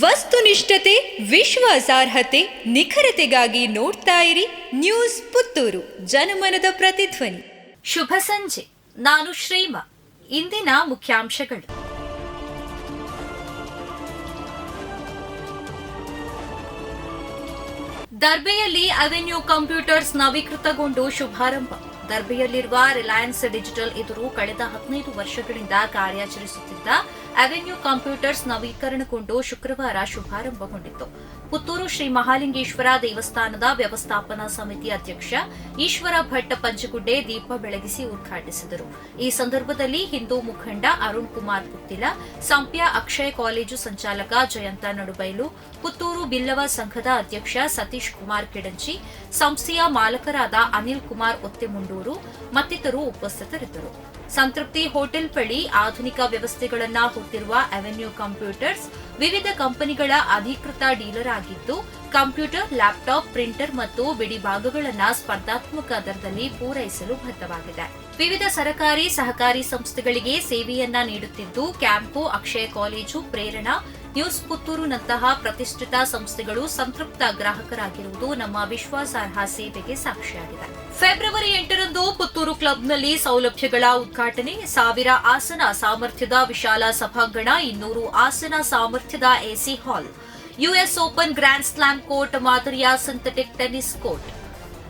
ವಸ್ತುನಿಷ್ಠತೆ, ವಿಶ್ವಾಸಾರ್ಹತೆ, ನಿಖರತೆಗಾಗಿ ನೋಡ್ತಾ ಇರಿ ನ್ಯೂಸ್ ಪುತ್ತೂರು, ಜನಮನದ ಪ್ರತಿಧ್ವನಿ. ಶುಭ ಸಂಜೆ. ನಾನು ಶ್ರೀಮಾ. ಇಂದಿನ ಮುಖ್ಯಾಂಶಗಳು. ದರ್ಬೆಯಲ್ಲಿ ಅವೆನ್ಯೂ ಕಂಪ್ಯೂಟರ್ಸ್ ನವೀಕೃತಗೊಂಡು ಶುಭಾರಂಭ. ದರ್ಬೆಯಲ್ಲಿರುವ ರಿಲಯನ್ಸ್ ಡಿಜಿಟಲ್ ಎದುರು ಕಳೆದ ಹದಿನೈದು ವರ್ಷಗಳಿಂದ ಕಾರ್ಯಾಚರಿಸುತ್ತಿದ್ದ ಅವೆನ್ಯೂ ಕಂಪ್ಯೂಟರ್ಸ್ ನವೀಕರಣಗೊಂಡು ಶುಕ್ರವಾರ ಶುಭಾರಂಭಗೊಂಡಿತು ಪುತ್ತೂರು ಶ್ರೀ ಮಹಾಲಿಂಗೇಶ್ವರ ದೇವಸ್ಥಾನದ ವ್ಯವಸ್ಥಾಪನಾ ಸಮಿತಿ ಅಧ್ಯಕ್ಷ ಈಶ್ವರ ಭಟ್ ಪಂಚಗುಡ್ಡೆ ದೀಪ ಬೆಳಗಿಸಿ ಉದ್ಘಾಟಿಸಿದರು. ಈ ಸಂದರ್ಭದಲ್ಲಿ ಹಿಂದೂ ಮುಖಂಡ ಅರುಣ್ ಕುಮಾರ್ ಪುತ್ತಿಲ, ಸಂಪ್ಯ ಅಕ್ಷಯ ಕಾಲೇಜು ಸಂಚಾಲಕ ಜಯಂತ ನಡುಬೈಲು, ಪುತ್ತೂರು ಬಿಲ್ಲವ ಸಂಘದ ಅಧ್ಯಕ್ಷ ಸತೀಶ್ ಕುಮಾರ್ ಕಿಡಂಚಿ, ಸಂಸ್ಥೆಯ ಮಾಲಕರಾದ ಅನಿಲ್ ಕುಮಾರ್ ಒತ್ತೆಮುಂಡೂರು ಮತ್ತಿತರರು ಉಪಸ್ಥಿತರಿದ್ದರು. ಸಂತೃಪ್ತಿ ಹೋಟೆಲ್ ಬಳಿ ಆಧುನಿಕ ವ್ಯವಸ್ಥೆಗಳನ್ನ ಹೊತ್ತಿರುವ ಅವೆನ್ಯೂ ಕಂಪ್ಯೂಟರ್ಸ್ ವಿವಿಧ ಕಂಪನಿಗಳ ಅಧಿಕೃತ ಡೀಲರ್ ಆಗಿದ್ದು, ಕಂಪ್ಯೂಟರ್, ಲ್ಯಾಪ್ಟಾಪ್, ಪ್ರಿಂಟರ್ ಮತ್ತು ಬಿಡಿ ಭಾಗಗಳನ್ನು ಸ್ಪರ್ಧಾತ್ಮಕ ದರದಲ್ಲಿ ಪೂರೈಸಲು ಬದ್ಧವಾಗಿದೆ. ವಿವಿಧ ಸರಕಾರಿ ಸಹಕಾರಿ ಸಂಸ್ಥೆಗಳಿಗೆ ಸೇವೆಯನ್ನ ನೀಡುತ್ತಿದ್ದು, camp, Akshaya college, Prerana news ಪುತ್ತೂರುನಂತಹ ಪ್ರತಿಷ್ಠಿತ ಸಂಸ್ಥೆಗಳು ಸಂತೃಪ್ತ ಗ್ರಾಹಕರಾಗಿರುವುದು ನಮ್ಮ ವಿಶ್ವಾಸಾರ್ಹ ಸೇವೆಗೆ ಸಾಕ್ಷಿಯಾಗಿದೆ. ಫೆಬ್ರವರಿ ಎಂಟರಂದು ಪುತ್ತೂರು ಕ್ಲಬ್ನಲ್ಲಿ ಸೌಲಭ್ಯಗಳ ಉದ್ಘಾಟನೆ, ಸಾವಿರ ಆಸನ ಸಾಮರ್ಥ್ಯದ ವಿಶಾಲ ಸಭಾಂಗಣ, ಇನ್ನೂರು ಆಸನ ಸಾಮರ್ಥ್ಯದ AC hall, US open grand slam court ಮಾದರಿಯ ಸಿಂಥೆಟಿಕ್ ಟೆನ್ನಿಸ್ ಕೋರ್ಟ್.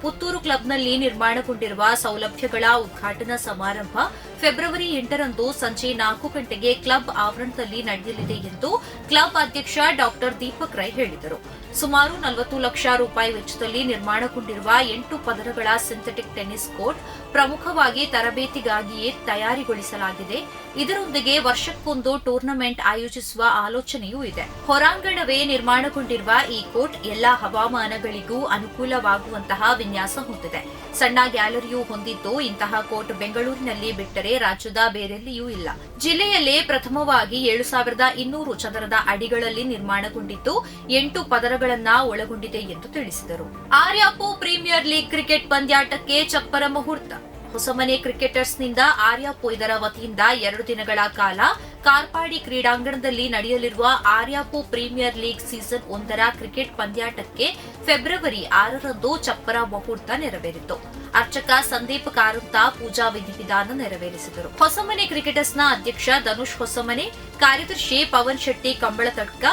ಪುತ್ತೂರು ಕ್ಲಬ್ನಲ್ಲಿ ನಿರ್ಮಾಣಗೊಂಡಿರುವ ಸೌಲಭ್ಯಗಳ ಉದ್ಘಾಟನಾ ಸಮಾರಂಭ ಫೆಬ್ರವರಿ ಎಂಟರಂದು ಸಂಜೆ ನಾಲ್ಕು ಗಂಟೆಗೆ ಕ್ಲಬ್ ಆವರಣದಲ್ಲಿ ನಡೆಯಲಿದೆ ಎಂದು ಕ್ಲಬ್ ಅಧ್ಯಕ್ಷ ಡಾಕ್ಟರ್ ದೀಪಕ್ ರೈ ಹೇಳಿದರು. ಸುಮಾರು ನಲವತ್ತು ಲಕ್ಷ ರೂಪಾಯಿ ವೆಚ್ಚದಲ್ಲಿ ನಿರ್ಮಾಣಗೊಂಡಿರುವ ಎಂಟು ಪದರಗಳ ಸಿಂಥೆಟಿಕ್ ಟೆನ್ನಿಸ್ ಕೋರ್ಟ್ ಪ್ರಮುಖವಾಗಿ ತರಬೇತಿಗಾಗಿಯೇ ತಯಾರಿಗೊಳಿಸಲಾಗಿದೆ. ಇದರೊಂದಿಗೆ ವರ್ಷಕ್ಕೊಂದು ಟೂರ್ನಮೆಂಟ್ ಆಯೋಜಿಸುವ ಆಲೋಚನೆಯೂ ಇದೆ. ಹೊರಾಂಗಣವೇ ನಿರ್ಮಾಣಗೊಂಡಿರುವ ಈ ಕೋರ್ಟ್ ಎಲ್ಲಾ ಹವಾಮಾನಗಳಿಗೂ ಅನುಕೂಲವಾಗುವಂತಹ ವಿನ್ಯಾಸ ಹೊಂದಿದೆ. ಸಣ್ಣ ಗ್ಯಾಲರಿಯೂ ಹೊಂದಿದ್ದು ಇಂತಹ ಕೋರ್ಟ್ ಬೆಂಗಳೂರಿನಲ್ಲಿ ಬಿಟ್ಟರೆ ರಾಜ್ಯದ ಬೇರೆಲ್ಲಿಯೂ ಇಲ್ಲ. ಜಿಲ್ಲೆಯಲ್ಲೇ ಪ್ರಥಮವಾಗಿ ಏಳು ಸಾವಿರದ ಇನ್ನೂರು ಚದರದ ಅಡಿಗಳಲ್ಲಿ ನಿರ್ಮಾಣಗೊಂಡಿದ್ದು, ಎಂಟು ಪದರಗಳನ್ನ ಒಳಗೊಂಡಿದೆ ಎಂದು ತಿಳಿಸಿದರು. ಆರ್ಯಾಪು ಪ್ರೀಮಿಯರ್ ಲೀಗ್ ಕ್ರಿಕೆಟ್ ಪಂದ್ಯಾಟಕ್ಕೆ ಚಪ್ಪರ ಮುಹೂರ್ತ ಹೊಸಮನೆ ಕ್ರಿಕೆಟರ್ಸ್ನಿಂದ ಆರ್ಯಾಪು ಇದರ ವತಿಯಿಂದ ಎರಡು ದಿನಗಳ ಕಾಲ ಕಾರ್ಪಾಡಿ ಕ್ರೀಡಾಂಗಣದಲ್ಲಿ ನಡೆಯಲಿರುವ ಆರ್ಯಾಪು ಪ್ರೀಮಿಯರ್ ಲೀಗ್ ಸೀಸನ್ ಒಂದರ ಕ್ರಿಕೆಟ್ ಪಂದ್ಯಾಟಕ್ಕೆ ಫೆಬ್ರವರಿ ಆರರಂದು ಚಪ್ಪರ ಮುಹೂರ್ತ ನೆರವೇರಿತು. ಅರ್ಚಕ ಸಂದೀಪ್ ಕಾರಂತ ಪೂಜಾ ವಿಧಿವಿಧಾನ ನೆರವೇರಿಸಿದರು. ಹೊಸಮನೆ ಕ್ರಿಕೆಟರ್ಸ್ನ ಅಧ್ಯಕ್ಷ ಧನುಷ್ ಹೊಸಮನೆ, ಕಾರ್ಯದರ್ಶಿ ಪವನ್ ಶೆಟ್ಟಿ ಕಂಬಳತಡ್ಕ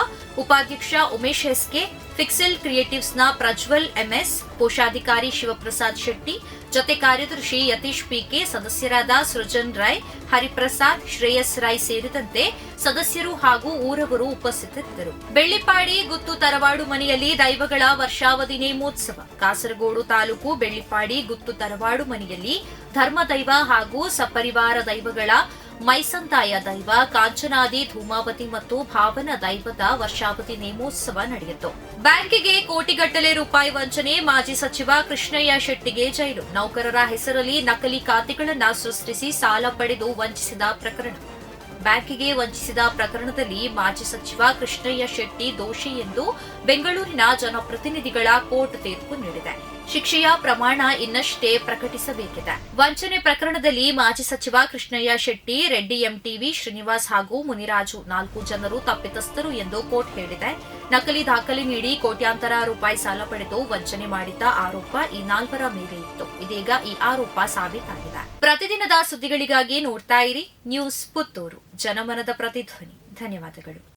ಉಪಾಧ್ಯಕ್ಷ ಉಮೇಶ್ ಎಸ್ಕೆ ಫಿಕ್ಸೆಲ್ ಕ್ರಿಯೇಟಿವ್ಸ್ನ ಪ್ರಜ್ವಲ್ ಎಂಎಸ್, ಕೋಶಾಧಿಕಾರಿ ಶಿವಪ್ರಸಾದ್ ಶೆಟ್ಟಿ ಜೊತೆ ಕಾರ್ಯದರ್ಶಿ ಯತೀಶ್ ಪಿಕೆ, ಸದಸ್ಯರಾದ ಸೃಜನ್ ರಾಯ್ ಹರಿಪ್ರಸಾದ್, ಶ್ರೇಯಸ್ ರಾಯ್ ಸೇರಿದಂತೆ ಸದಸ್ಯರು ಹಾಗೂ ಊರವರು ಉಪಸ್ಥಿತರಿದ್ದರು. ಬೆಳ್ಳಿಪಾಡಿ ಗುತ್ತು ತರವಾಡು ಮನೆಯಲ್ಲಿ ದೈವಗಳ ವರ್ಷಾವಧಿ ನೇಮೋತ್ಸವ. ಕಾಸರಗೋಡು ತಾಲೂಕು ಬೆಳ್ಳಿಪಾಡಿ ಗುತ್ತು ತರವಾಡು ಮನೆಯಲ್ಲಿ ಧರ್ಮದೈವ ಹಾಗೂ ಸಪರಿವಾರ ದೈವಗಳ ಮೈಸಂತಾಯ ದೈವ, ಕಾಂಚನಾದಿ, ಧೂಮಾವತಿ ಮತ್ತು ಭಾವನ ದೈವದ ವರ್ಷಾವತಿ ನೇಮೋತ್ಸವ ನಡೆಯಿತು. ಬ್ಯಾಂಕಿಗೆ ಕೋಟಿಗಟ್ಟಲೆ ರೂಪಾಯಿ ವಂಚನೆ, ಮಾಜಿ ಸಚಿವ ಕೃಷ್ಣಯ್ಯ ಶೆಟ್ಟಿಗೆ ಜೈಲು. ನೌಕರರ ಹೆಸರಲ್ಲಿ ನಕಲಿ ಖಾತೆಗಳನ್ನು ಸೃಷ್ಟಿಸಿ ಸಾಲ ಪಡೆದು ವಂಚಿಸಿದ ಪ್ರಕರಣ. ಬ್ಯಾಂಕಿಗೆ ವಂಚಿಸಿದ ಪ್ರಕರಣದಲ್ಲಿ ಮಾಜಿ ಸಚಿವ ಕೃಷ್ಣಯ್ಯ ಶೆಟ್ಟಿ ದೋಷಿ ಎಂದು ಬೆಂಗಳೂರಿನ ಜನಪ್ರತಿನಿಧಿಗಳ ಕೋರ್ಟ್ ತೀರ್ಪು ನೀಡಿದೆ. ಶಿಕ್ಷೆಯ ಪ್ರಮಾಣ ಇನ್ನಷ್ಟೇ ಪ್ರಕಟಿಸಬೇಕಿದೆ. ವಂಚನೆ ಪ್ರಕರಣದಲ್ಲಿ ಮಾಜಿ ಸಚಿವ ಕೃಷ್ಣಯ್ಯ ಶೆಟ್ಟಿ, ರೆಡ್ಡಿ, ಎಂಟಿವಿ, ಶ್ರೀನಿವಾಸ್ ಹಾಗೂ ಮುನಿರಾಜು ನಾಲ್ಕು ಜನರು ತಪ್ಪಿತಸ್ಥರು ಎಂದು ಕೋರ್ಟ್ ಹೇಳಿದೆ. ನಕಲಿ ದಾಖಲೆ ನೀಡಿ ಕೋಟ್ಯಾಂತರ ರೂಪಾಯಿ ಸಾಲ ಪಡೆದು ವಂಚನೆ ಮಾಡಿದ್ದ ಆರೋಪ ಈ ನಾಲ್ವರ ಮೇಲೆ ಇತ್ತು. ಇದೀಗ ಈ ಆರೋಪ ಸಾಬೀತಾಗಿದೆ. ಪ್ರತಿದಿನದ ಸುದ್ದಿಗಳಿಗಾಗಿ ನೋಡ್ತಾ ಇರಿ ನ್ಯೂಸ್ ಪುತ್ತೂರು. ಜನಮನದ ಪ್ರತಿಧ್ವನಿ. ಧನ್ಯವಾದಗಳು.